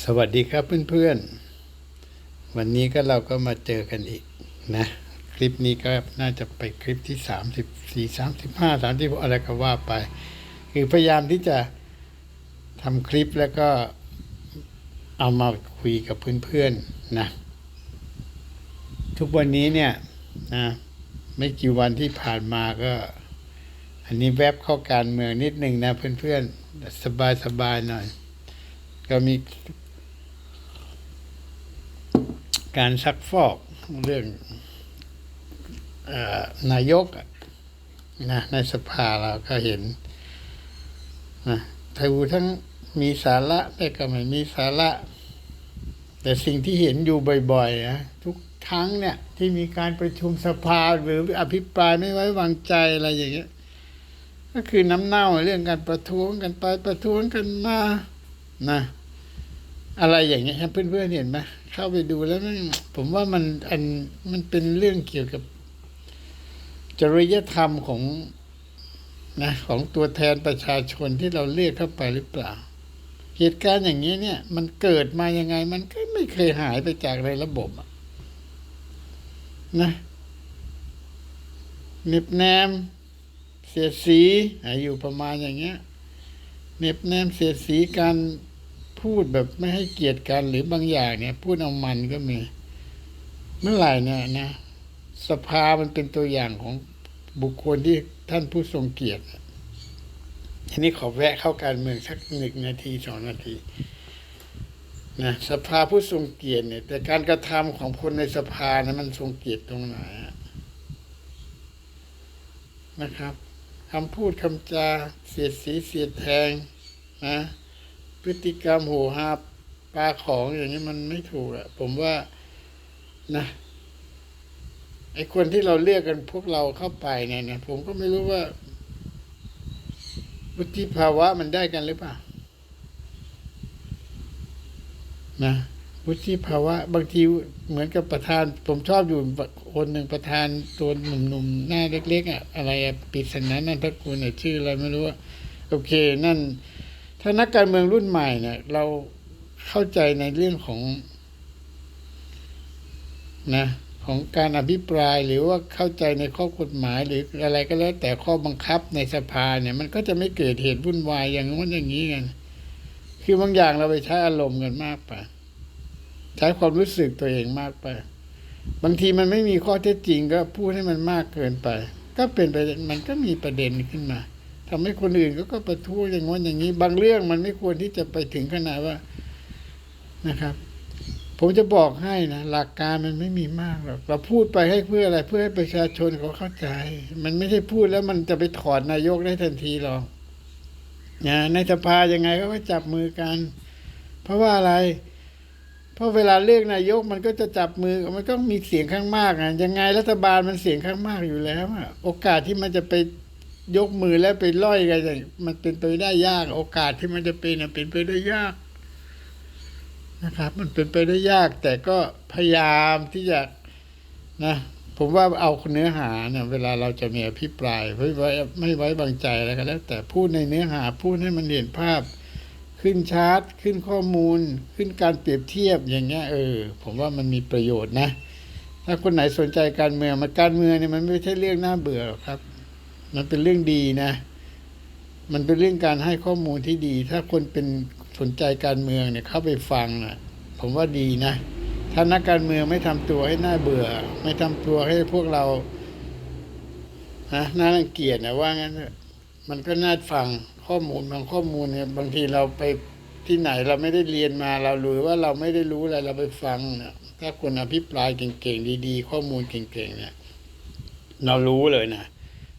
สวัสดีครับเพื่อนๆ วันนี้ก็เราก็มาเจอกันอีกนะ คลิปนี้ก็น่าจะไปคลิปที่สามสิบสี่สามสิบห้าสามสิบอะไรก็ว่าไป คือพยายามที่จะทำคลิปแล้วก็เอามาคุยกับเพื่อนๆนะ ทุกวันนี้เนี่ยนะไม่กี่วันที่ผ่านมาก็ อันนี้แวบเข้าการเมืองนิดหนึ่งนะเพื่อนๆ สบายๆหน่อยก็มี การซักฟอกเรื่องอนายกนะในสภาเราก็เห็นนะทูทั้งมีสาระแต่ก็ไม่มีสาระ แต่สิ่งที่เห็นอยู่บ่อยๆนะทุกครั้งเนี่ยที่มีการประชุมสภาหรืออภิปรายไม่ไว้วางใจอะไรอย่างเงี้ยก็คือน้ำเน่าเรื่องการประท้วงกันไปประท้วงกันมานะ อะไรอย่างเงี้ยครับเพื่อนๆเห็นไหมเข้าไปดูแล้วมันผมว่ามันอันมันเป็นเรื่องเกี่ยวกับ จริยธรรมของนะของตัวแทนประชาชนที่เราเรียกเข้าไปหรือเปล่า เหตุการณ์อย่างนี้เนี่ย มันเกิดมายังไง มันก็ไม่เคยหายไปจากในระบบอะนะเน็บแนม เสียสีอาอยู่ประมาณอย่างเงี้ยเน็บแนมเสียสีการ พูดแบบไม่ให้เกียรติกันหรือบางอย่างเนี่ย พูดเอามันก็มี เมื่อไหร่เนี่ยนะสภามันเป็นตัวอย่างของบุคคลที่ท่านผู้ทรงเกียรติทีนี้ขอแวะเข้าการเมืองสักหนึ่งนาทีสองนาทีนะสภาผู้ทรงเกียรติเนี่ย แต่การกระทำของคนในสภานะมันทรงเกียรติตรงไหนนะครับคำพูดคำจาเสียดสีเสียดแทงนะ พฤติกรรมโหหาปลาของอย่างนี้มันไม่ถูกอะผมว่านะไอ้คนที่เราเรียกกันพวกเราเข้าไปเนี่ยนะผมก็ไม่รู้ว่าวุฒิภาวะมันได้กันหรือเปล่านะวุฒิภาวะ บางทีเหมือนกับประธาน ผมชอบอยู่คนหนึ่งประธานตัวหนุ่มๆหน้าเล็ก ๆอะอะไรอะปริศนานันทกุลอะชื่ออะไรไม่รู้อะโอเค นั่น ถ้านักการเมืองรุ่นใหม่เนี่ย เราเข้าใจในเรื่องของนะของการอภิปรายหรือว่าเข้าใจในข้อกฎหมายหรืออะไรก็แล้ว แต่ข้อบังคับในสภาเนี่ย มันก็จะไม่เกิดเหตุวุ่นวายอย่างนู้นอย่างนี้กันคือบางอย่างเราไปใช้อารมณ์กันมากไปใช้ความรู้สึกตัวเองมากไป บางทีมันไม่มีข้อเท็จจริงก็พูดให้มันมากเกินไป ก็เป็นไปมันก็มีประเด็นขึ้นมา ทำให้คนอื่นก็ก็ประท้วงอย่างง้นอย่างนี้ บางเรื่องมันไม่ควรที่จะไปถึงขนาดว่านะครับ ผมจะบอกให้นะหลักการมันไม่มีมากหรอกเราพูดไปให้เพื่ออะไร เพื่อให้ประชาชนเขาเข้าใจ มันไม่ใช่พูดแล้วมันจะไปถอดนายกได้ทันทีหรอกนะในสภายังไงก็ไปจับมือกัน เพราะว่าอะไรเพราะเวลาเลือกนายกมันก็จะจับมือมันก็มีเสียงข้างมากอะยังไงรัฐบาลมันเสียงข้างมากอยู่แล้วอะโอกาสที่มันจะไป ยกมือแล้วไปล่อยกันอย่างมันเป็นไปได้ยากโอกาสที่มันจะเป็นเป็นไปได้ยากนะครับ มันเป็นไปได้ยาก แต่ก็พยายามที่จะนะผมว่าเอาเนื้อหาเนี่ยเวลาเราจะมีอภิปรายไม่ไว้ไม่ไว้วางใจอะไรก็แล้ว แต่พูดในเนื้อหาพูดให้มันเห็นภาพ ขึ้นชาร์ตขึ้นข้อมูล ขึ้นการเปรียบเทียบอย่างเงี้ยเออ ผมว่ามันมีประโยชน์นะ ถ้าคนไหนสนใจการเมืองมาการเมืองเนี่ยมันไม่ใช่เรื่องน่าเบื่อหรอกครับ มันเป็นเรื่องดีนะ มันเป็นเรื่องการให้ข้อมูลที่ดี ถ้าคนเป็นสนใจการเมืองเนี่ยเข้าไปฟังนะผมว่าดีนะถ้านักการเมืองไม่ทำตัวให้น่าเบื่อ ไม่ทำตัวให้พวกเรานะน่ารังเกียจนะว่างั้นมันก็น่าฟังข้อมูลบางข้อมูลเนี่ยบางทีเราไปที่ไหนเราไม่ได้เรียนมาเราหรือว่าเราไม่ได้รู้อะไรเราไปฟังเนี่ยถ้าคนอภิปรายเก่งๆดี ๆ ข้อมูลเก่งๆเนี่ย เรารู้เลยนะ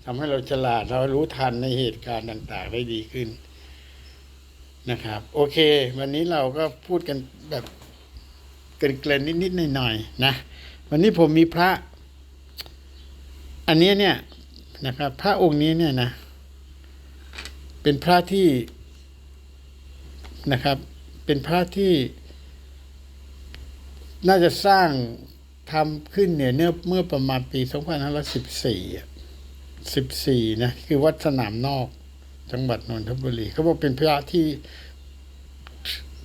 ทำให้เราฉลาดเรารู้ทันในเหตุการณ์ต่างๆ ได้ดีขึ้นนะครับ โอเค วันนี้เราก็พูดกันแบบเกริ่นๆนิดๆหน่อยๆนะวันนี้ผมมีพระ อันนี้เนี่ยนะครับ พระองค์นี้เนี่ยนะ เป็นพระที่นะครับ เป็นพระที่ น่าจะสร้างทำขึ้นเนี่ยเนื่อเมื่อประมาณปี 2514อะ สิบสี่นะคือวัดสนามนอก จังหวัดนนทบุรีเขาบอกเป็นพระที่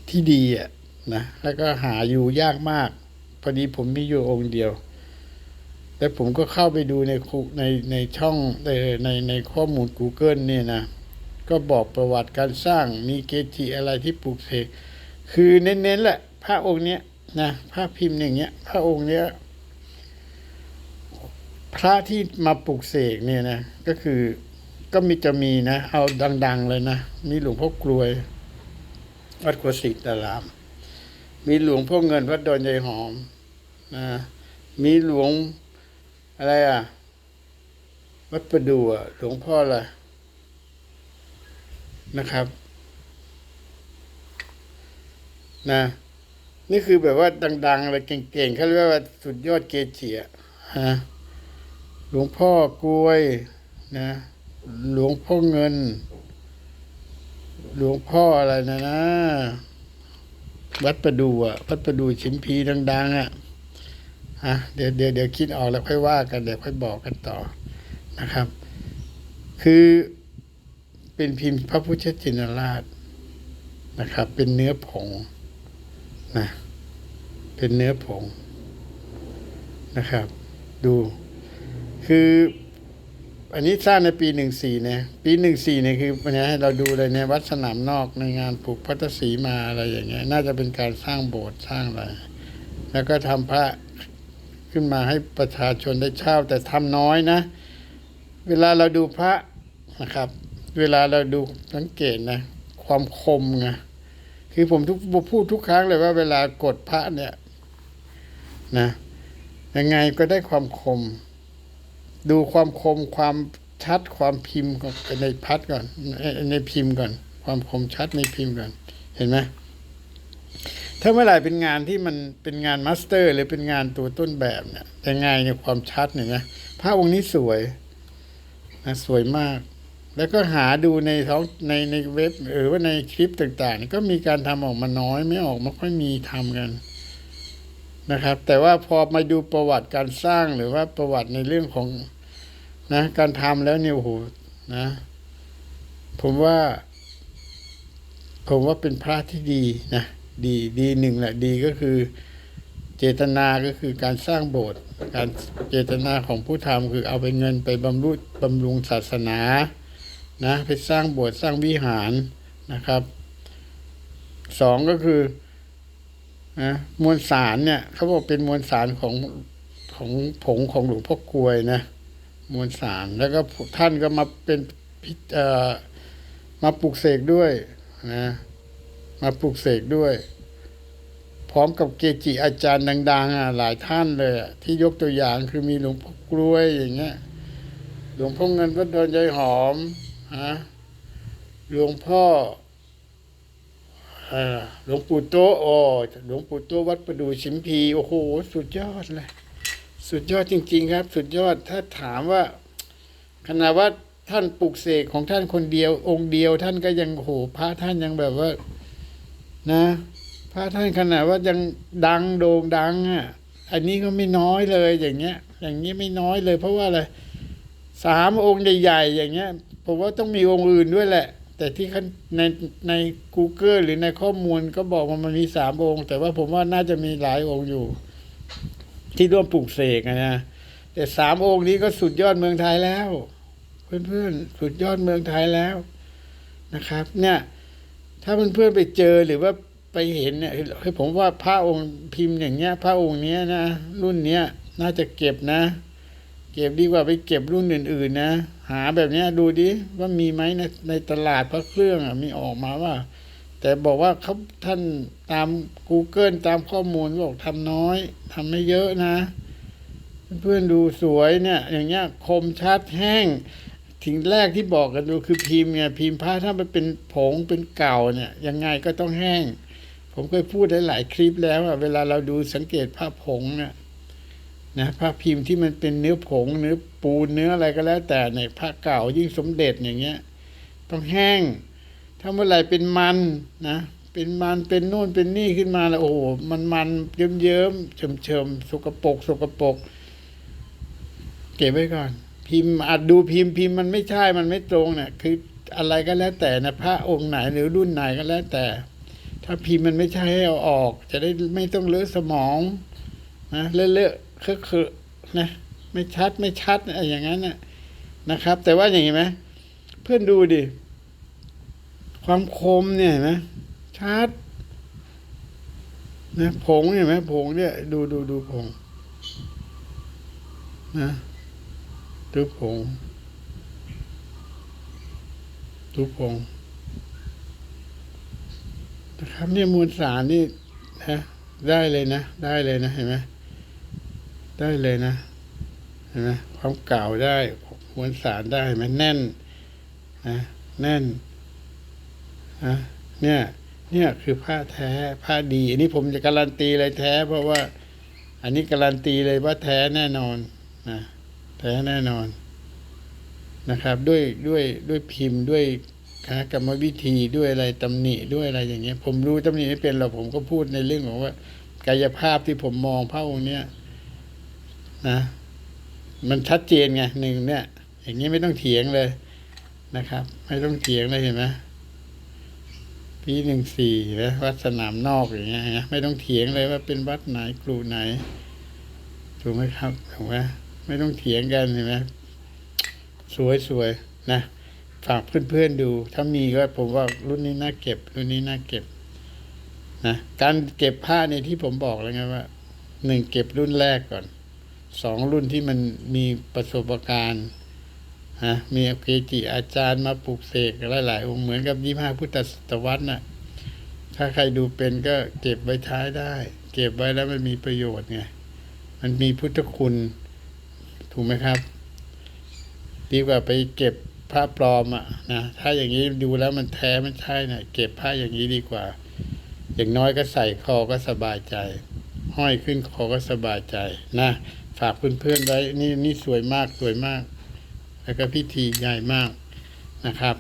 ที่ดีอะนะแล้วก็หาอยู่ยากมากพอดีผมมีอยู่องค์เดียว แล้วผมก็เข้าไปดูในคุในในช่องในในในข้อมูล Google เนี่ยนะ ก็บอกประวัติการสร้างมีเกจิอะไรที่ปลูกเสกคือเน้นๆแหละพระองค์เนี้ยนะพระพิมพ์อย่างเงี้ยพระองค์เนี้ย พระที่มาปลูกเสกเนี่ยนะก็คือก็มีจะมีนะ เอาดัง ๆ เลยนะ มีหลวงพ่อกลวย วัดกัวศิตาราม มีหลวงพ่อเงินวัดดอนยายหอมนะมีหลวงอะไรอะ วัดประดู่หลวงพ่ออะไรนะครับ นะ นี่คือแบบว่าดัง ๆ อะไรเก่งๆเขาเรียกว่าสุดยอดเกจิอะฮะ หลวงพ่อกลวยนะ หลวงพ่อเงิน หลวงพ่ออะไรนะนะ วัดประดูอะ วัดประดูชิมพีดัง ๆ อะฮะเดี๋ยวเดี๋ยวเดี๋ยวคิดออกแล้วค่อยว่ากัน เดี๋ยวค่อยบอกกันต่อนะครับ คือเป็นพิมพ์พระพุทธชินราชนะครับ เป็นเนื้อผงนะเป็นเนื้อผงนะครับ ดู คืออันนี้สร้างในปีหนึ่งสี่เนี่ยปีหนึ่งสี่เนี่ยคือเนี่ยให้เราดูเลยเนี่ยวัดสนามนอกในงานปลูกพัทสีมาอะไรอย่างเงี้ย น่าจะเป็นการสร้างโบสถ์สร้างอะไร แล้วก็ทำพระขึ้นมาให้ประชาชนได้เช่า แต่ทำน้อยนะ เวลาเราดูพระนะครับ เวลาเราดูสังเกตนะ ความคมไงคือผมทุกพูดทุกครั้งเลยว่าเวลากดพระเนี่ยนะยังไงก็ได้ความคม ดูความคมความชัดความพิมพ์ในพัดก่อนในพิมพ์ก่อน ความคมชัดในพิมพ์ก่อน เห็นไหมถ้าเมื่อไหร่เป็นงานที่มันเป็นงานมาสเตอร์ หรือเป็นงานตัวต้นแบบเนี่ยแต่ไงในความชัดเนี่ยนะพระองค์นี้สวยนะสวยมาก แล้วก็หาดูในท้องในในเว็บหรือว่าในคลิปต่างๆก็มีการทำออกมาน้อยไม่ออกไม่ค่อยมีทำกัน นะครับ แต่ว่าพอมาดูประวัติการสร้างหรือว่าประวัติในเรื่องของนะการทำแล้วเนี่ยโอ้โหนะ ผมว่า ผมว่าเป็นพระที่ดีนะดีดีหนึ่งแหละดีก็คือ เจตนาก็คือการสร้างโบสถ์การเจตนาของผู้ทำคือเอาไปเงินไปบำรุบำรุงศาสนานะไปสร้างโบสถ์สร้างวิหารนะครับสองก็คือ นะมวลสารเนี่ยเขาบอกเป็นมวลสารของของผงของหลวงพ่อกลวยนะมวลสารแล้วก็ท่านก็มาเป็นพิเอ่อมาปลูกเสกด้วยนะมาปลูกเสกด้วย พร้อมกับเกจิอาจารย์ดังๆอะหลายท่านเลยที่ยกตัวอย่างคือมีหลวงพ่อกล้วยอย่างเงี้ยหลวงพ่อเงินวัดดอนยายหอมฮะหลวงพ่อ หลวงปู่โตโอ้หลวงปู่โตวัดประดูชิมพีโอ้โห สุดยอดเลยสุดยอดจริง ๆ ครับ สุดยอดถ้าถามว่าขณะว่าท่านปลุกเสกของท่านคนเดียว องค์เดียว ท่านก็ยังโอ้โหพระท่านยังแบบว่า นะ พระท่านขนาดว่ายังดังโด่งดังอะอันนี้ก็ไม่น้อยเลยอย่างเงี้ย อย่างนี้ไม่น้อยเลย เพราะว่าอะไรสามองค์ใหญ่ๆอย่างเงี้ย ผมว่าต้องมีองค์อื่นด้วยแหละ แต่ที่คันในใน Google หรือในข้อมูลก็บอกว่ามันมีสามองค์ แต่ว่าผมว่าน่าจะมีหลายองค์อยู่ ที่ร่วมปลูกเสกนะแต่สามองค์นี้ก็สุดยอดเมืองไทยแล้ว เพื่อนๆ สุดยอดเมืองไทยแล้วนะครับ เนี่ย ถ้าเพื่อนๆไปเจอหรือว่าไปเห็นเนี่ยให้ผมว่าพระองค์พิมพ์อย่างเงี้ย พระองค์เนี้ยนะรุ่นเนี้ยน่าจะเก็บนะ เก็บดีกว่าไปเก็บรุ่นอื่น ๆ นะ หาแบบนี้ดูดิว่ามีไหมในในตลาดพระเครื่องอะมีออกมาว่า แต่บอกว่าเขาท่านตาม Google ตามข้อมูลบอกทำน้อยทำไม่เยอะนะ เพื่อนดูสวยเนี่ย อย่างเงี้ยคมชัดแห้งทิ้งแรกที่บอกกันดูคือพิมพ์ไงพิมพ์ผ้าถ้ามันเป็นผงเป็นเก่าเนี่ยยังไงก็ต้องแห้ง ผมเคยพูดได้หลายคลิปแล้วอะเวลาเราดูสังเกตผ้าผงเนี่ย นะผ้าพิมพ์ที่มันเป็นเนื้อผงเนื้อปูนเนื้ออะไรก็แล้วแต่ในผ้าเก่ายิ่งสมเด็จอย่างเงี้ย ต้องแห้ง ถ้าเมื่อไหร่เป็นมันนะ เป็นมันเป็นโน่นเป็นนี่ขึ้นมาแล้วโอ้โหมันมันเยิ้มเยิ้มเฉมเฉมสกปรกสกปรกเก็บไว้ก่อน พิมพ์อาจดูพิมพ์พิมพ์มันไม่ใช่มันไม่ตรงเนี่ยคืออะไรก็แล้วแต่นะพระองค์ไหนหรือรุ่นไหนก็แล้วแต่ ถ้าพิมพ์มันไม่ใช่ให้เอาออก จะได้ไม่ต้องเลอะสมองนะเลอะ คอะเคอนะไม่ชัดไม่ชัดอะไรอย่างนั้นนะนะครับ แต่ว่าอย่างนี้ไหมเพื่อนดูดิ ความคมเนี่ยเห็นไหมชัดนะผงเห็นไหมผงเนี่ย ดูดูดูผงนะดูผงดูผงนะครับเนี่ยมวลสารนี่นะได้เลยนะ ได้เลยนะเห็นไหม ได้เลยนะเห็นไหมความเก่าได้มวลสารได้เห็นไหมแน่นนะแน่นนะเนี่ย เนี่ยคือผ้าแท้ผ้าดี อันนี้ผมจะการันตีเลยแท้ เพราะว่า อันนี้การันตีเลยว่าแท้แน่นอนนะแท้แน่นอนนะครับ ด้วยด้วยด้วยพิมพ์ด้วยคณะกรรมวิธีด้วยอะไรตำหนิด้วยอะไรอย่างเงี้ย ผมรู้ตำหนิไม่เป็นหรอกผมก็พูดในเรื่องของว่า กายภาพที่ผมมองพระองค์เนี้ย นะมันชัดเจนไงหนึ่งเนี่ย อย่างนี้ไม่ต้องเถียงเลยนะครับ ไม่ต้องเถียงเลยเห็นไหมปีหนึ่งสี่นะวัดสนามนอกอย่างเงี้ยนะไม่ต้องเถียงเลยว่าเป็นวัดไหนครูไหน ถูกไหมครับถูกไหมไม่ต้องเถียงกันเห็นไหมสวยสวยๆนะฝากเพื่อนๆดู ถ้ามีก็ผมว่ารุ่นนี้น่าเก็บ รุ่นนี้น่าเก็บนะการเก็บผ้าในที่ผมบอกแล้วไงว่าหนึ่งเก็บรุ่นแรกก่อน สองรุ่นที่มันมีประสบการณ์ฮะมีเกจิอาจารย์มาปลูกเสกหลายๆองค์เหมือนกับยี่ห้าพุทธศตวรรษน่ะ ถ้าใครดูเป็นก็เก็บไว้ใช้ได้ เก็บไว้แล้วมันมีประโยชน์ไงมันมีพุทธคุณ ถูกไหมครับ ดีกว่าไปเก็บผ้าปลอมอะนะถ้าอย่างนี้ดูแล้วมันแท้มันใช่น่ะ เก็บผ้าอย่างนี้ดีกว่า อย่างน้อยก็ใส่คอก็สบายใจ ห้อยขึ้นคอก็สบายใจนะ ฝากเพื่อนๆไว้นี่นี่สวยมากสวยมาก แล้วก็พิธีใหญ่มากนะครับ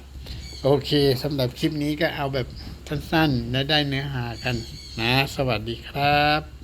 โอเคสำหรับคลิปนี้ก็เอาแบบสั้นๆและได้เนื้อหากันนะ สวัสดีครับ